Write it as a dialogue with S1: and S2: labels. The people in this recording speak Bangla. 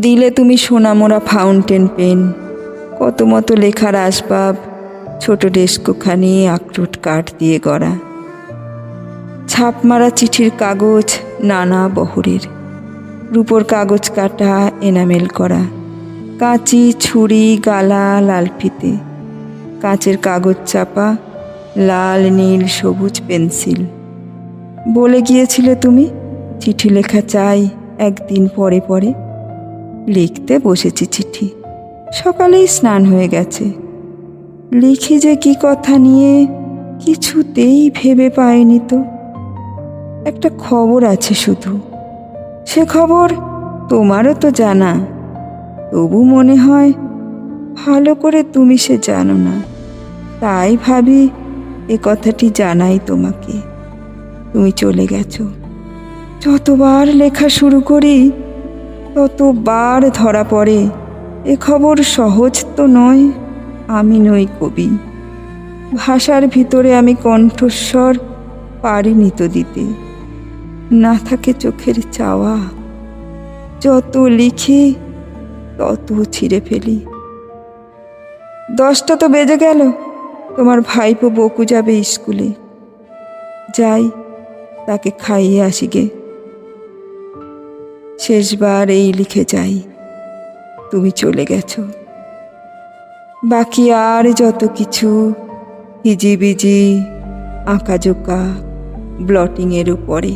S1: দিলে তুমি সোনামোড়া ফাউন্টেন পেন, কত মতো লেখার আসবাব, ছোট ডেস্কোখানি, আখরোট কাঠ দিয়ে গড়া। ছাপ মারা চিঠির কাগজ, নানা বহরের। রূপোর কাগজ কাটা, এনামেল করা। কাঁচি, ছুরি, গালা লাল ফিতে কাঁচের কাগজ চাপা, লাল, নীল, সবুজ পেন্সিল। বলে গিয়েছিলে তুমি? চিঠি লেখা চাই একদিন পরে পরে। লিখতে বসেছি চিঠি। সকালেই স্নান হয়ে গেছে। লিখি যে কি কথা নিয়ে কিছুতেই ভেবে পাইনি তো। একটা খবর আছে শুধু। সে খবর তোমারও তো জানা। তবু মনে হয় ভালো করে তুমি সে জানো না। তাই ভাবি এ কথাটি জানাই তোমাকে। তুমি চলে গেছো। যতবার লেখা শুরু করি, ততবার ধরা পড়ে। এ খবর সহজ তো নয়, আমি নই কবি। ভাষার ভিতরে আমি কণ্ঠস্বর পারিনি তো দিতে। না থাকে চোখের চাওয়া। যত লিখি, তত ছিঁড়ে ফেলি। দশটা তো বেজে গেল, তোমার ভাইপো বকু যাবে স্কুলে। যাই তাকে খাইয়ে আসি গে। শেষবার এই লিখে যাই, তুমি চলে গেছো। বাকি আর যত কিছু, হিজিবিজি আঁকাজোকা ব্লটিংয়ের উপরে।